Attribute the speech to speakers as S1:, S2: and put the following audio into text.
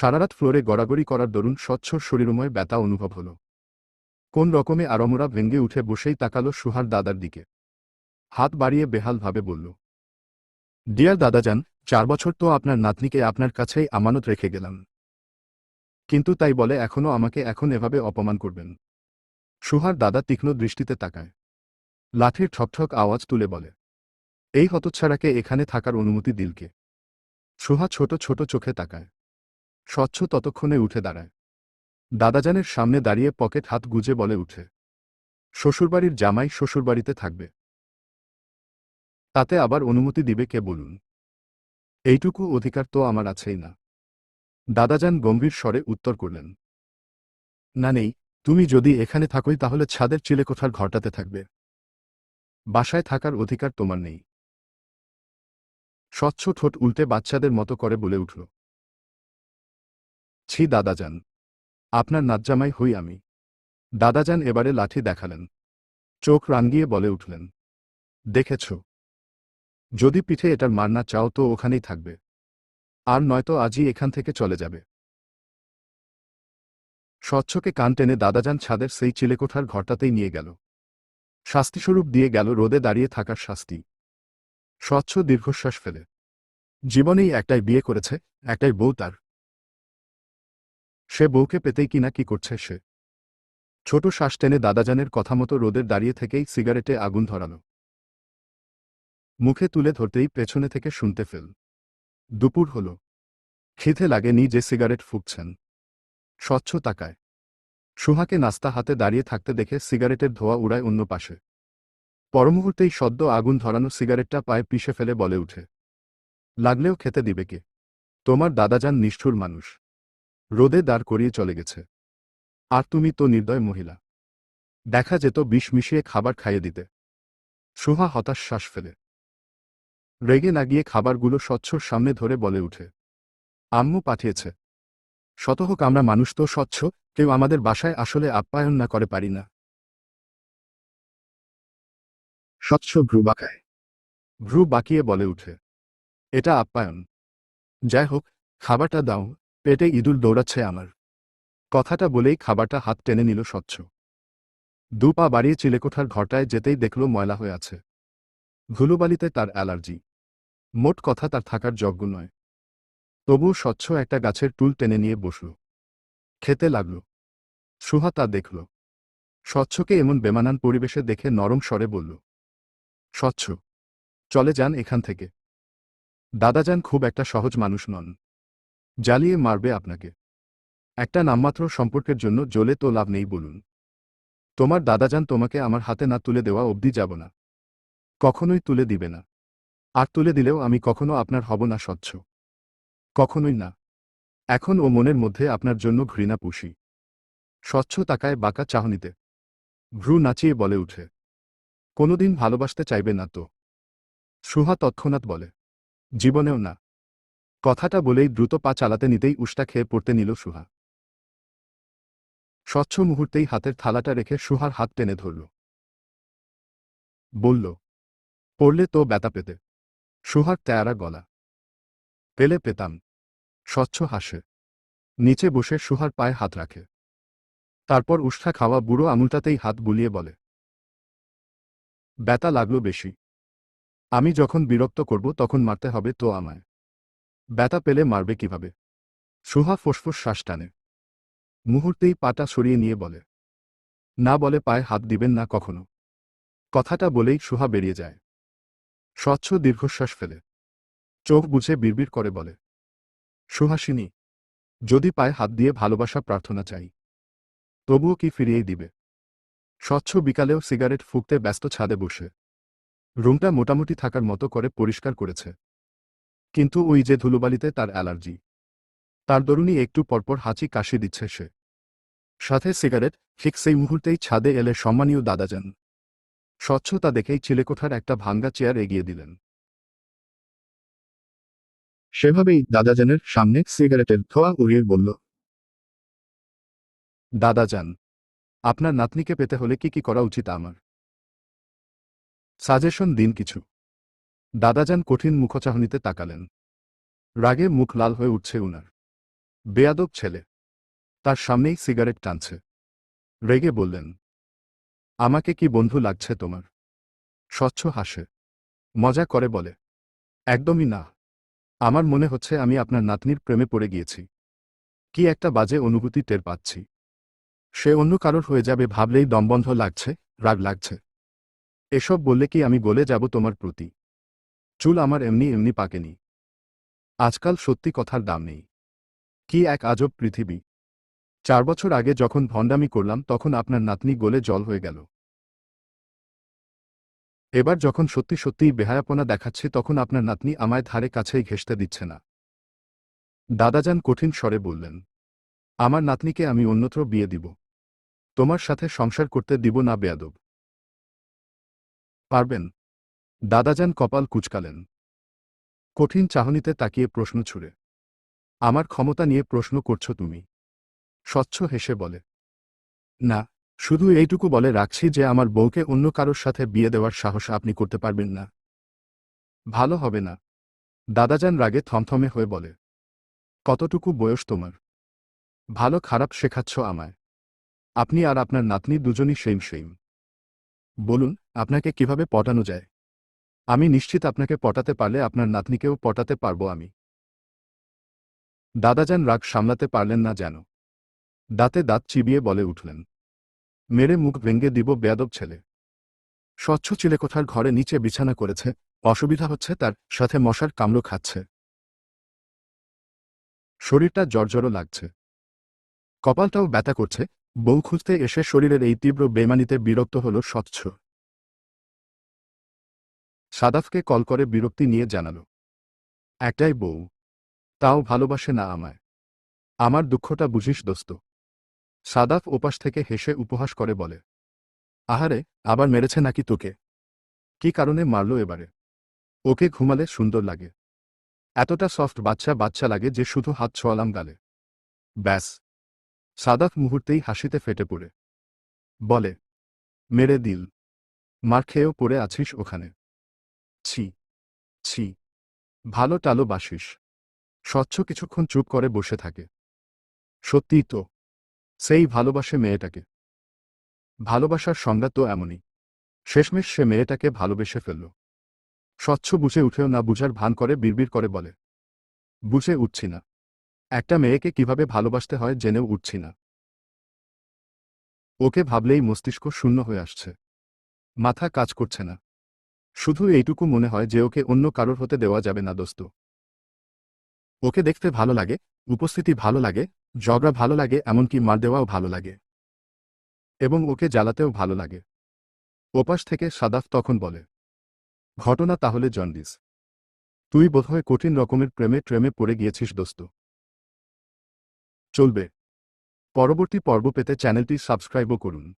S1: সারারাত ফ্লোরে গড়াগড়ি করার দরুন স্বচ্ছ শরীরময় ব্যথা অনুভব হল। কোন রকমে আরমোরা ভেঙ্গে উঠে বসেই তাকালো সুহার দাদার দিকে। হাত বাড়িয়ে বেহালভাবে বলল, ডিয়ার দাদাজান, চার বছর তো আপনার নাতনিকে আপনার কাছেই আমানত রেখে গেলাম। কিন্তু তাই বলে এখনও আমাকে এখন এভাবে অপমান করবেন? সুহার দাদা তীক্ষ্ণ দৃষ্টিতে তাকায়। লাঠির ঠকঠক আওয়াজ তুলে বলে, এই হতচ্ছাড়াকে এখানে থাকার অনুমতি দিলকে? সুহা ছোট ছোট চোখে তাকায়। স্বচ্ছ ততক্ষণে উঠে দাঁড়ায়। দাদাজানের সামনে দাঁড়িয়ে পকেট হাত গুজে বলে উঠে, শ্বশুরবাড়ির জামাই শ্বশুরবাড়িতে থাকবে। তাতে আবার অনুমতি দিবে কে বলুন? এইটুকু অধিকার তো আমার আছেই না। দাদাজান গম্ভীর স্বরে উত্তর করলেন, না নেই, তুমি যদি এখানে থাকোই তাহলে ছাদের চিলেকোঠার ঘরটাতে থাকবে। বাসায় থাকার অধিকার তোমার নেই। স্বচ্ছ ঠোঁট উল্টে বাচ্চাদের মতো করে বলে উঠল ছি, দাদাজান। আপনার নাজ্জামাই হই আমি। দাদাজান এবারে লাঠি দেখালেন। চোখ রাঙ্গিয়ে বলে উঠলেন, দেখেছ, যদি পিঠে এটার মার না চাও তো ওখানেই থাকবে। আর নয়তো আজই এখান থেকে চলে যাবে। স্বচ্ছকে কান টেনে দাদাজান ছাদের সেই চিলেকোঠার ঘরটাতেই নিয়ে গেল। শাস্তিস্বরূপ দিয়ে গেল রোদে দাঁড়িয়ে থাকার শাস্তি। স্বচ্ছ দীর্ঘশ্বাস ফেলে। জীবনেই একটাই বিয়ে করেছে, একটাই বউ তার। সে বউকে পেতেই কিনা কি করছে সে? ছোট শ্বাস টেনে দাদাজানের কথা মতো রোদের দাঁড়িয়ে থেকেই সিগারেটে আগুন ধরালো। মুখে তুলে ধরতেই পেছনে থেকে শুনতে ফেল। দুপুর হল। খিদে লাগেনি যে সিগারেট ফুঁকছেন। স্বচ্ছ তাকায়। সুহাকে নাস্তা হাতে দাঁড়িয়ে থাকতে দেখে সিগারেটের ধোয়া উড়ায় অন্য পাশে। পরমুহূর্তেই সদ্য আগুন ধরানো সিগারেটটা পায়ে পিষে ফেলে বলে উঠে। লাগলেও খেতে দিবে কে? তোমার দাদাজান নিষ্ঠুর মানুষ। রোদে দাঁড় করিয়ে চলে গেছে। আর তুমি তো নির্দয় মহিলা। দেখা যেত বিষ মিশিয়ে খাবার খাইয়ে দিতে। সুহা হতাশ শ্বাস ফেলে। রেগে না গিয়ে খাবারগুলো স্বচ্ছর সামনে ধরে বলে উঠে, আম্মু পাঠিয়েছে। শত হোক আমরা মানুষ তো স্বচ্ছ, কেউ আমাদের বাসায় আসলে আপ্যায়ন না করে পারি না। স্বচ্ছ ভ্রু বাঁকায়। ভ্রু বাঁকিয়ে বলে উঠে, এটা আপ্যায়ন। যাই হোক, খাবারটা দাও পেটে ইঁদুর দৌড়াচ্ছে আমার। কথাটা বলেই খাবারটা হাত টেনে নিল স্বচ্ছ। দু পা বাড়িয়ে চিলেকোঠার ঘরটায় যেতেই দেখল ময়লা হয়ে আছে। ধুলোবালিতে তার অ্যালার্জি। মোট কথা তার থাকার যজ্ঞ নয়। তবুও স্বচ্ছ একটা গাছের টুল টেনে নিয়ে বসল। খেতে লাগল। সুহা তা দেখল। স্বচ্ছকে এমন বেমানান পরিবেশে দেখে নরম স্বরে বলল, স্বচ্ছ, চলে যান এখান থেকে। দাদা দাদাজান খুব একটা সহজ মানুষ নন। জ্বালিয়ে মারবে আপনাকে। একটা নামমাত্র সম্পর্কের জন্য জ্বলে তো লাভ নেই বলুন। তোমার দাদাজান তোমাকে আমার হাতে না তুলে দেওয়া অবধি যাব না। কখনোই তুলে দিবে না। আর তুলে দিলেও আমি কখনো আপনার হব না স্বচ্ছ। কখনোই না। এখন ও মনের মধ্যে আপনার জন্য ঘৃণা পুষি। স্বচ্ছ তাকায় বাঁকা চাহনিতে। ভ্রু নাচিয়ে বলে উঠে। কোনোদিন ভালোবাসতে চাইবে না তো। সুহা তৎক্ষণাৎ বলে। জীবনেও না। কথাটা বলেই দ্রুত পা চালাতে নিতেই উষ্টা খেয়ে পড়তে নিল সুহা। স্বচ্ছ মুহূর্তেই হাতের থালাটা রেখে সুহার হাত টেনে ধরল। বলল, পড়লে তো ব্যথা পেতে। সুহার তেয়ারা গলা। পেলে পেতাম, স্বচ্ছ হাসে। নিচে বসে সুহার পায়ে হাত রাখে। তারপর উষ্ঠা খাওয়া বুড়ো আঙুলটাতেই হাত বুলিয়ে বলে, ব্যথা লাগল বেশি। আমি যখন বিরক্ত করব তখন মারতে হবে তো আমায়। ব্যথা পেলে মারবে কীভাবে? সুহা ফোসফোস শ্বাস টানে। মুহূর্তেই পাটা সরিয়ে নিয়ে বলে। না বলে পায়ে হাত দিবেন না কখনো। কথাটা বলেই সুহা বেরিয়ে যায়। স্বচ্ছ দীর্ঘশ্বাস ফেলে। চোখ বুঝে বিড়বিড় করে বলে। সুহাসিনী যদি পায়ে হাত দিয়ে ভালোবাসা প্রার্থনা চাই, তবুও কি ফিরিয়েই দিবে? স্বচ্ছ বিকালেও সিগারেট ফুঁকতে ব্যস্ত ছাদে বসে। রুমটা মোটামুটি থাকার মতো করে পরিষ্কার করেছে। কিন্তু ওই যে ধুলোবালিতে তার অ্যালার্জি। তার দরুনই একটু পরপর হাঁচি কাশি দিচ্ছে সে। সাথে সিগারেট, ঠিক সেই মুহূর্তেই ছাদে এলে সম্মানীয় দাদা যান স্বচ্ছতা দেখেই চিলেকোঠার একটা ভাঙ্গা চেয়ার এগিয়ে দিলেন। সেভাবেই দাদাজানের সামনে সিগারেটের ধোয়া উড়িয়ে বলল, দাদাজান, আপনার নাতনিকে পেতে হলে কি কি করা উচিত আমার? সাজেশন দিন কিছু। দাদাজান কঠিন মুখচাহনিতে তাকালেন। রাগে মুখ লাল হয়ে উঠছে উনার। বেয়াদব ছেলে। তার সামনেই সিগারেট টানছে। রেগে বললেন, আমাকে কি বন্ধু লাগছে তোমার? স্বচ্ছ হাসে। মজা করে বলে, একদমই না। আমার মনে হচ্ছে আমি আপনার নাতনির প্রেমে পড়ে গিয়েছি। কি একটা বাজে অনুভূতি টের পাচ্ছি। সে অন্য কারোর হয়ে যাবে ভাবলেই দমবন্ধ লাগছে, রাগ লাগছে। এসব বললে কি আমি গলে যাব তোমার প্রতি? চুল আমার এমনি এমনি পাকেনি। আজকাল সত্যি কথার দাম নেই। কি এক আজব পৃথিবী। চার বছর আগে যখন ভণ্ডামি করলাম তখন আপনার নাতনি গোলে জল হয়ে গেল। এবার যখন সত্যি সত্যিই বেহায়াপনা দেখাচ্ছি তখন আপনার নাতনি আমায় ধারে কাছেই ঘেঁষতে দিচ্ছে না। দাদাজান কঠিন স্বরে বললেন, আমার নাতনিকে আমি অন্যত্র বিয়ে দিব। তোমার সাথে সংসার করতে দিব না বেয়াদব। পারবেন? দাদাজান কপাল কুচকালেন। কঠিন চাহনিতে তাকিয়ে প্রশ্ন ছুড়ে। আমার ক্ষমতা নিয়ে প্রশ্ন করছ তুমি? স্বচ্ছ হেসে বলে। না, শুধু এইটুকু বলে রাখছি যে আমার বউকে অন্য কারোর সাথে বিয়ে দেওয়ার সাহস আপনি করতে পারবেন না। ভালো হবে না। দাদাজান রাগে থমথমে হয়ে বলে। কতটুকু বয়স তোমার? ভালো খারাপ শেখাচ্ছ আমায়। আপনি আর আপনার নাতনি দুজনই সেইম সেইম বলুন, আপনাকে কীভাবে পটানো যায়? আমি নিশ্চিত আপনাকে পটাতে পারলে আপনার নাতনিকেও পটাতে পারব আমি। দাদাজান রাগ সামলাতে পারলেন না যেন। দাঁতে দাঁত চিবিয়ে বলে উঠলেন। মেরে মুখ ভেঙ্গে দিব বেয়াদব ছেলে। স্বচ্ছ চিলেকোঠার ঘরে নিচে বিছানা করেছে, অসুবিধা হচ্ছে তার সাথে মশার কামড় খাচ্ছে। শরীরটা জর্জরো লাগছে। কপালটাও ব্যথা করছে, বউ খুঁজতে এসে শরীরের এই তীব্র বেমানিতে বিরক্ত হল স্বচ্ছ। সাদাফকে কল করে বিরক্তি নিয়ে জানাল। একটাই বউ। তাও ভালোবাসে না আমায়। আমার দুঃখটা বুঝিস, দোস্ত। সাদাফ ওপাশ থেকে হেসে উপহাস করে বলে, আহারে, আবার মেরেছে নাকি তোকে? কি কারণে মারল এবারে? ওকে ঘুমালে সুন্দর লাগে। এতটা সফট বাচ্চা বাচ্চা লাগে যে শুধু হাত ছোয়ালাম গালে। ব্যাস। সাদাফ মুহূর্তেই হাসিতে ফেটে পড়ে। বলে, মেরে দিল। মার খেয়েও পড়ে আছিস ওখানে। ছি ছি। ভালো টালো বাসিস। স্বচ্ছ কিছুক্ষণ চুপ করে বসে থাকে। সত্যিই তো, সেই ভালোবাসে মেয়েটাকে। ভালোবাসার সংজ্ঞা তো এমনই। শেষমেশ সে মেয়েটাকে ভালোবেসে ফেলল। স্বচ্ছ বুঝে উঠেও না বুঝার ভান করে বিড়বিড় করে বলে, বুঝে উঠছি না। একটা মেয়েকে কীভাবে ভালোবাসতে হয় জেনেও উঠছি না। ওকে ভাবলেই মস্তিষ্ক শূন্য হয়ে আসছে। মাথা কাজ করছে না। শুধু এইটুকু মনে হয় যে ওকে অন্য কারোর হতে দেওয়া যাবে না, দোস্ত। ওকে দেখতে ভালো লাগে, উপস্থিতি ভালো লাগে, ঝগড়া ভালো লাগে, এমনকি মার দেওয়াও ভালো লাগে। এবং ওকে জ্বালাতেও ভালো লাগে। ওপাশ থেকে সাদাফ তখন বলে, ঘটনা তাহলে জন্ডিস। তুই বোধহয় কঠিন রকমের প্রেমে ট্রেমে পড়ে গিয়েছিস, দোস্ত। চলবে। পরবর্তী পর্ব পেতে চ্যানেলটি সাবস্ক্রাইবও করুন।